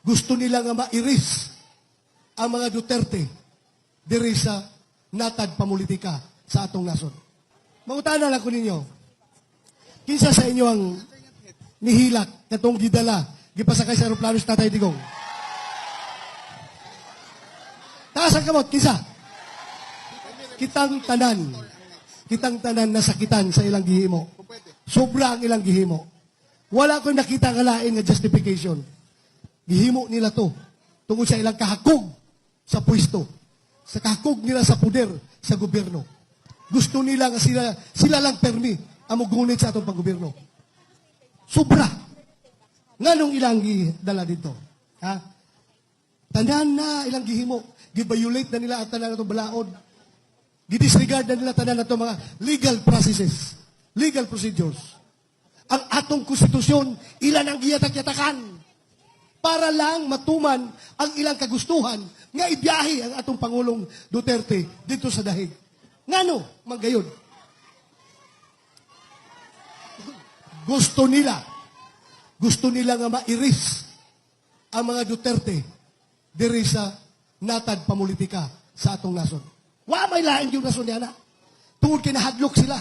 Gusto nila nga mairis ang mga Duterte diri sa natad pamulitika sa atong nasod. Mangutana lang ko ninyo, kinsa sa inyo ang nihilak katong gidala gipasakay sa aeroplano sa Tatay Digong? Taas ang kamot, kinsa? Kitang tanan. Kitang tanan nasakitan sa ilang gihimo. Sobra ang ilang gihimo. Wala ko nakita nga lain nga justification. Gihimo nila to tungkol sa ilang kahakog sa pwesto. Sa kahakog nila sa puder sa gobyerno. Gusto nila nga sila, sila lang permi ang mugunit sa atong panggobyerno. Sobra. Nga nung ilang dala dito. Ha? Tanan na ilang gihimo. Giviolate na nila ang tanan na balaod. Gidisregard na nila tanan na mga legal processes. Legal procedures. Ang atong konstitusyon, ilan ang giyatak-yatakan para lang matuman ang ilang kagustuhan nga ibiyahe ang atong Pangulong Duterte dito sa dahig. Ngano, magayon. Gusto nila, gusto nila nga mairis ang mga Duterte diri sa natad pamulitika sa atong nasod. Wa may lain yung nasod niya na. Tungod kay nahadlok sila.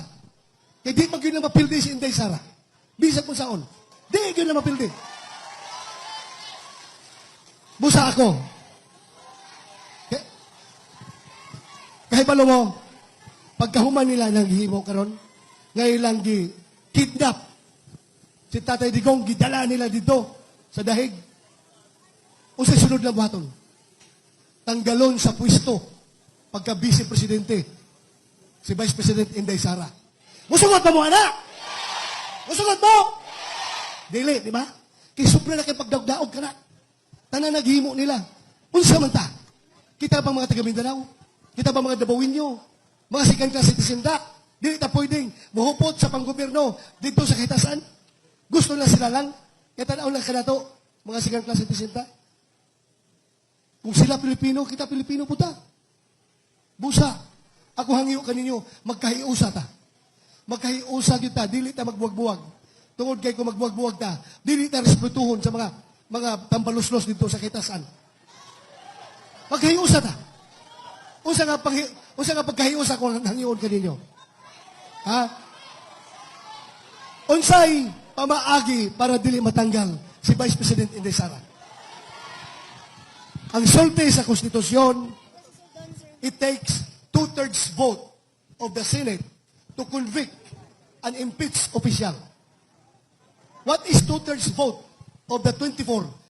Kaya di mag yun na mapildi si Inday Sara. Bisag mo saon. Di yun na mapildi. Busa ako. Kaya, kahit palo mo, pagkahuman nila ng gihimo karon, ngayon lang gi kidnap si Tatay Digong gidala nila dito sa dahig. O sa sunod na buhaton, tanggalon sa pwesto pagka vice presidente si Vice President Inday Sara. Musugot pa mo, anak? Musugot mo? Dili, di ba? Kay sobra na kay pagdagdaog ka na. Tanan naghimo nila. Unsa man ta? Kita ba mga taga Mindanao? Kita ba mga Dabawinyo? Mga second class citizen da? Dili ta pwedeng muhupot sa panggobyerno dito sa kahitasan? Gusto na sila lang? Kaya tanaw lang ka na to, mga second class citizen ta? Kung sila Pilipino, kita Pilipino po ta. Busa. Ako hangiyo kaninyo, magkahiusa ta. Magkahiusa kita, dili ta magbuwag-buwag. Tungod kay kung magbuwag-buwag ta, dili ta respetuhon sa mga mga tambaluslos dito sa kitasan. Magkahiusa ta. Usa nga paghi, usa nga pagkahiusa ko hangiyon kaninyo. Ha? Unsay pamaagi para dili matanggal si Vice President Inday Sara? Ang sulti sa konstitusyon, it takes two-thirds vote of the Senate to convict an impeached official. What is two-thirds vote of the 24